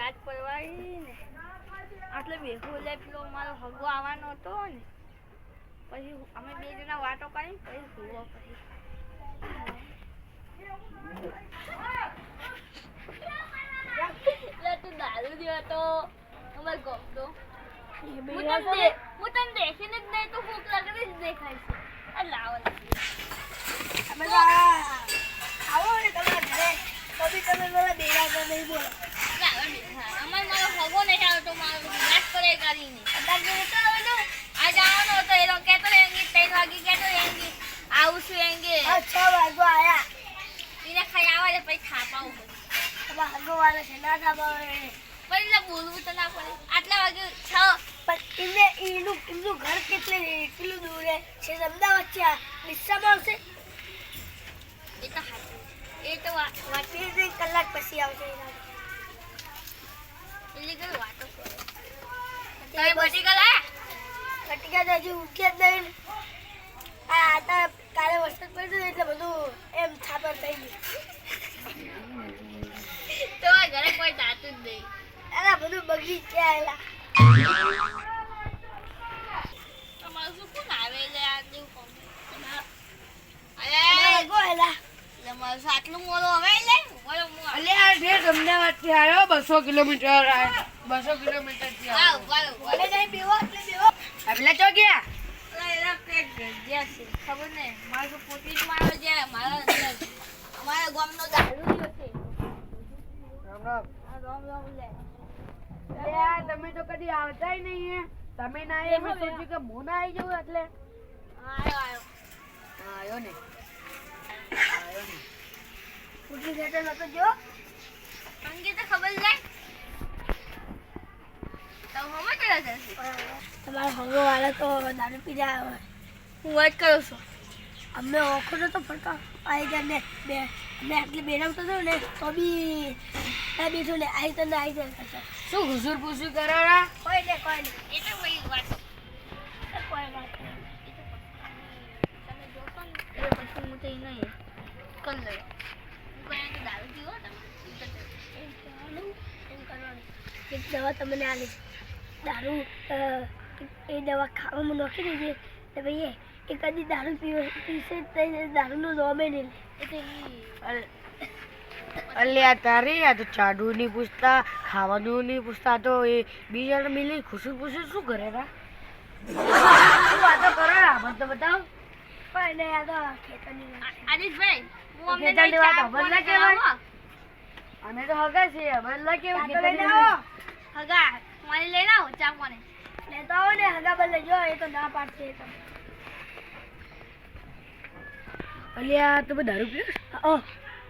રાત પડવાઈ ને આટલે ભેગું એટલે પેલો મારો હગો આવવાનો હતો ને. પછી અમે બે જણા વાતો કરી પછી સુવો પછી તું દારૂ દ્યો તો. અમાર ગમતો હું તને દેખીને જ નહીં તો ભૂખ લાગે જ દેખાય છે. આ લાવો આવો ને તમારા ઘરે. તો બી તમે નહીં બોલો. બેઠા અમાર મારો હગો નહીં મારો વાત કરે કરીને અત્યારે જોડે તો હવે તો આ જવાનો હતો એ ત્રણ વાગે કહેતો એંગી આવું છું એંગી છ વાગો આયા એને ખાઈ આવે છે પછી થાપાવું હગો વાળા છે ના પછી એટલે તો ના પડે આટલા વાગે છ પણ એમને એનું ઘર કેટલે કેટલું દૂર છે અમદાવાદ છે રિક્ષામાં આવશે એ તો સાચું એ તો વાત કલાક પછી આવશે એટલી કઈ વાતો કરે તમે બચી ગયા કટિકા ગયા હજી ઉઠી જ નહીં. આ તો કાલે વરસાદ પડ્યો એટલે બધું એમ છાપર થઈ ગયું. તો આ ઘરે કોઈ જાતું જ નહીં. અરે બધું બગડી ગયા એલા. તમારું શું કોણ આવે છે આ જેવું કોણ અરે હગો તમારું આટલું મોડું હવે લે. બોલો હું અલ્યા ઠેઠ અમદાવાદથી આવ્યો બસો કિલોમીટર આ- બસો આવ્યો બોલો એટલે નહીં ચો ગયા. ખબર ને મારો તો જ મારો છે મારો અમારા ગામનો દારૂ છે. રામ રામ. રામ રામ લે. તમે તો કદી આવતા નહીં તમે ના આવ્યા મેં સોચ્યું કે હું ના આવી જાઉં એટલે. આયો આવ્યો આવ્યો. ને આવ્યો ને. ઉઠી જતો નતો જો અંગે તો ખબર જશે તમારા હગો વાળા તો દારૂ પી રહ્યા હોય હું વાત કરું છું. અમે ઓખો તો ફરતા આવી ગયા ને બે. અમે આટલી બેરાવતો હતો ને તો બી ના બેઠું ને આવી તને આવી જાય કરતા શું ઘુસુર પૂસુર કરાવડા કોઈ ને કોઈ ને. એ તો કોઈ વાત કોઈ વાત. તમે જોશો ને. એટલે પછી હું તો એ નહીં. કરી લઈ? દારૂ પીવો? તમે એમ કરવાનું. એક દવા તમને આલી દારૂ એ દવા ખાવામાં નાખી દેજે. તો ભાઈ એ કદી દારૂ પીવે પીશે જ નહીં ને દારૂનું નોમે નહીં લે. એ તો અલ્યા તારે આ તો ચાડું નહીં પૂછતા ખાવાનું નહીં પૂછતા તો એ બીજાને મિલી ખુશી પૂછું શું કરે રા? વાતો કરો તો બતાવો. આ તો ખેતરની આદિશભાઈ હું અમને વાત. અમે તો હગા છીએ કેવું. હગા. મારી લઈને આવો ચા પાણી. લેતા આવો ને હગા બદલે જો એ તો ના પાડશે એ તો. અલ્યા તમે દારૂ પીઓ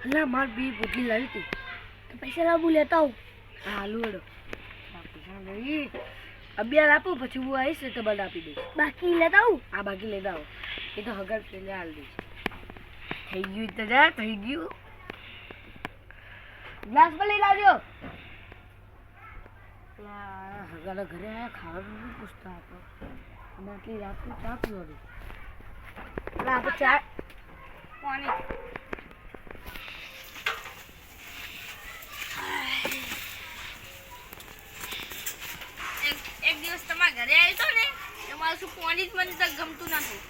અલ્યા માર બી પોટલી લાવી હતી. તો પૈસા લાવું લેતા આવું. હાલું હેડો અબિયાર આપો પછી હું આવીશ તો બધા આપી દઈશ. બાકી લેતા આવું? આ બાકી લેતા આવું. એ તો હગર પેલે હાલ દઈશ. થઈ ગયું તો જા થઈ ગયું. ગ્લાસ પર લઈ લાવજો. પેલા ઘરે આયા ખાવાનું નથી પૂછતા આપણે. આટલી રાતનું ચા પીવાનું. એટલે આપણે ચા પાણી. એક દિવસ તમારા ઘરે આવ્યો તો ને મારું શું પાણી જ મને તક ગમતું નતું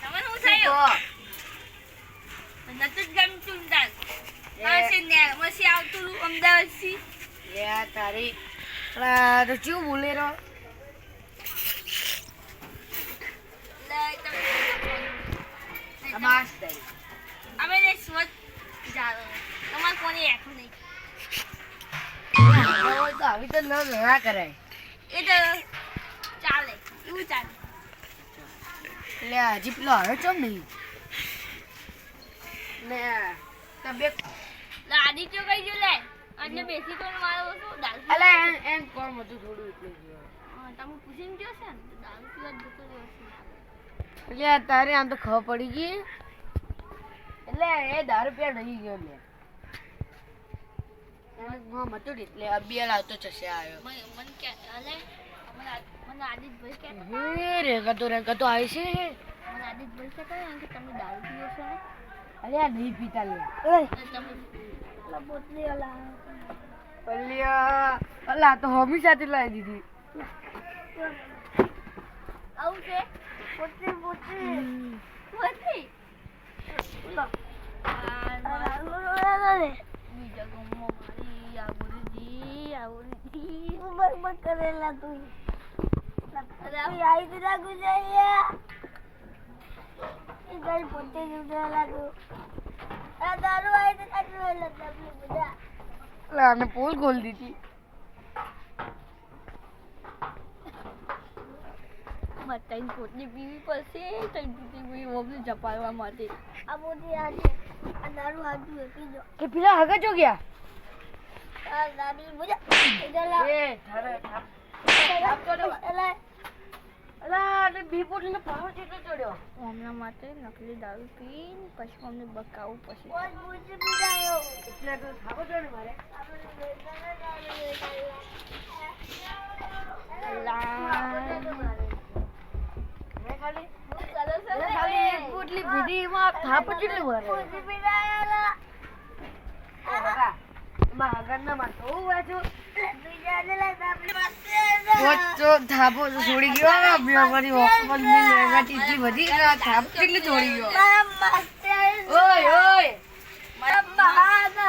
તમને શું થયું? નતું જ ગમતું તાર. આવતું હતું અમદાવાદથી? આ તારી. તો ચેવું બોલે રહો અમે ને સ્વચ્છ જાળો તમારે કોને રાખવું નહીં. તો આવી તો ન ના કરાય. એ તો ચાલે એવું ચાલે. એટલે હજી પેલો હવે ચમ નહીં? તબિયત લાદી આદિત્ય કઈ ગયો લે? એટલે બેસી તો મારો તો દાલ અલે એમ એમ કોણ હતું થોડું એટલે તમે પૂછીને ગયો છે ને? દારૂ પીવા જતો છે. એટલે તારે આમ તો ખબર પડી ગઈ? એટલે એ દારૂ પીવા નહીં ગયો લે. એને મોં હતું એટલે અબિયાલ આવતો જશે આવ્યો મને કે અલે મને આ- મને આદિત્યભાઈ રે હે રેગતો રેગતો આવી છે. મને આદિત્યભાઈ કે તમે દારૂ પીવો છો ને આ નહીં પીતા લે. તમે અલા તો હોમી સાથે લાવી દીધી. આવું છે? પોતલી પોતલી નથી અલા અલા રે બીજા ગામમાં મારી આવડી આવડી બક બક કરેલા તું. આવી આઈ તો ના ગુજારિયા એ ગઈ પોતે આ દારૂ તો બધા. આને પોલ ખોલી દીધી. ત્રણ પીવી પડશે ત્રણ પોટલી પીવી ઓમને જપાડવા માટે. આ મોટી આ છે. આ દારૂ હાજુ પીજો. કે પેલા હગા ગયા? આ દારૂ એ ધારે થાપ આને બી પોટલીનો પાવર કેટલો ચડ્યો? હમણાં માટે નકલી દારૂ પીને પછી અમને બકાવું પછી. એટલે તો છો ને મારે? ના. મારતો હું વાંચું? બીજાને વચ્ચો થાપો તો છોડી ગયો બે મારી ઓફરની લેગાટી એટલી બધી આ કેટલી છોડી ગયો. તો તો મારા તો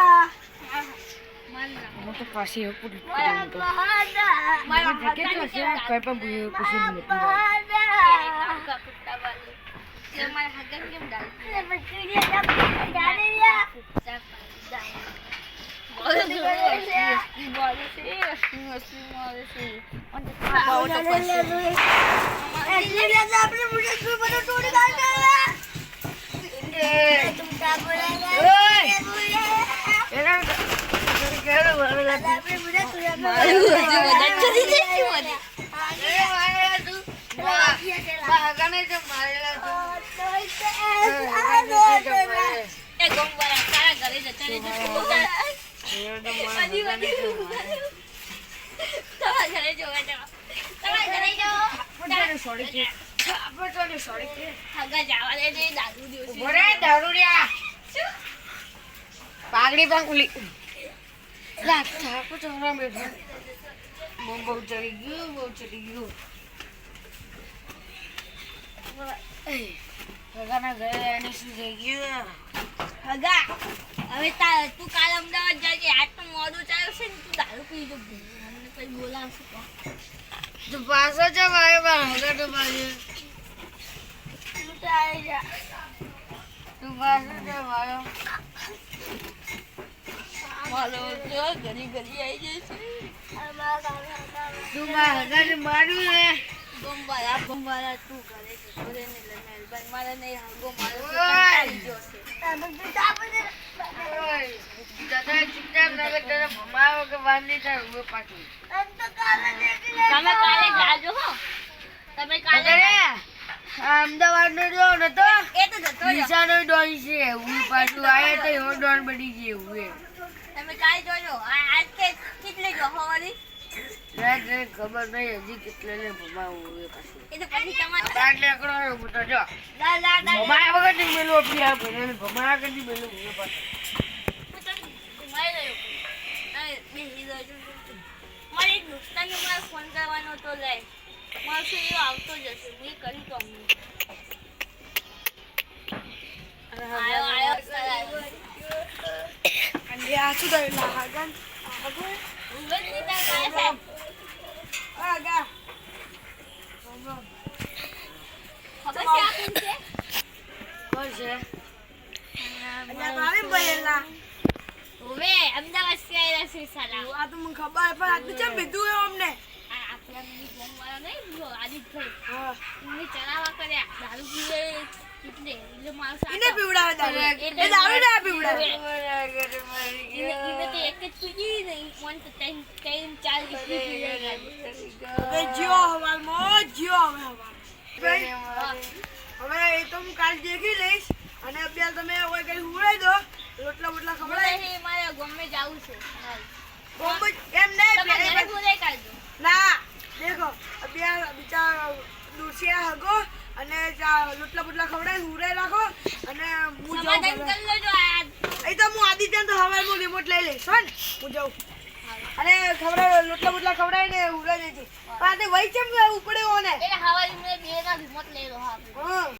બોલે છે વસ્તી બોલે છે વસ્તી વસ્તી બોલે છે અને ખાવા તો પછી એના કેરો વાળા મારું હજી વધારે ચડી જાય છે મને એ મારેલા તું બા હગાને તો મારેલા તું એ ગોમવાળા તારા ઘરે જતા રહેજો બધી બધી તમારા ઘરે જોવા જાઓ તમારા ઘરે જાઓ કે. આપણે તો સોરી કે. હગા જવા દે છે. દાદુ દિવસે ઊભો દારૂડિયા પાઘડી પણ ખુલી. લા થાપો ચોરા બેઠો. બહુ બહુ ચડી ગયું બહુ ચડી ગયું. ભગાના ઘરે શું થઈ ગયું? હગા હવે તા તું કાલ અમદાવાદ જજે. આજ તો મોડું ચાલ્યું છે ને તું દારૂ પી જો મને કઈ બોલાવશે? છે મારે છે મારો મારો જો ઘડી ઘડી આવી જાય છે તું મારા હગાને ને ગોમવાળા ગોમવાળા તું ઘરે જતો રે ને એટલે મારે નહીં હગો મારો ઓય. કંટાળી ગયો છે દાદા ચૂપચાપ ના કર તને ભમાવો કે વાંધી થાય ઊભો પાછું. તમે કાલે જાજો હો. તમે કાલે અમદાવાદ નો જો નતો એ તો જતો રહ્યો. નિશાનો ડોન છે હું પાછું. આયા તો એવો ડોન બની ગયો હું તમે કાલે જોજો. આજ કે કેટલે જો હવારી ખબર નહીં હજી કેટલે ને ભમાવું એ પાછું. એ તો પછી તમારે રહ્યો હું તો જો. ભમાયા વગર નહીં મેલું આપી આ ભમાયા વગર મેલું પાછું હું તને ઘુમાઈ રહ્યો અને મારે એક દોસ્તાને મારે ફોન કરવાનો તો લે. મારો છોકરો આવતો જ હશે હું એ કરી તો અમને. આયો આયો અને આ શું કરેલા હાગન ઉભે જ નહીં તાર સાહેબ આગા ખબર છે આ કોણ છે? હવે અમદાવાદથી આયેલા છે સાલા. આ તો મને ખબર પણ આટલું ચમ પીધું એમ અમને? આ આપણા બધી ગોમવાળા નહીં જો આદિત્યભાઈ એમને ચલાવા કર્યા દારૂ પીવે એટલે એટલે મારો સાથ એને પીવડાવે દારૂ? એટલે દારૂ ના પીવડાવે? એને એને તો એક જ પીધી નહીં મને તો ત્રણ ત્રણ ચાર હવે જીઓ હવાલમાં જીઓ હવે હવાલ હવે એ તો હું કાલ દેખી લઈશ અને અત્યારે તમે હવે કઈ હુવડાઈ દો. રોટલા બોટલા ખવડાવી નહીં મારે ગમે જવું છે. બોમ્બ એમ નહીં તમે ઘરે બોલાઈ કાઢજો ના દેખો અત્યારે બિચારા દુસિયા હગો અને લોટલા બોટલા ખવડાવી હુવડાઈ રાખો અને હું જાઉં કરી લેજો આ એ તો હું આદિત્ય તો હવે હું રિમોટ લઈ લઈશ હો ને? હું જાઉં. અને ખવડાવ લોટલા બોટલા ખવડાય ને હુરે દેજે પણ આ તે વહી ચમ ઉપડે ઓને એટલે હવારી મેં બે ના રિમોટ લઈ લો હા.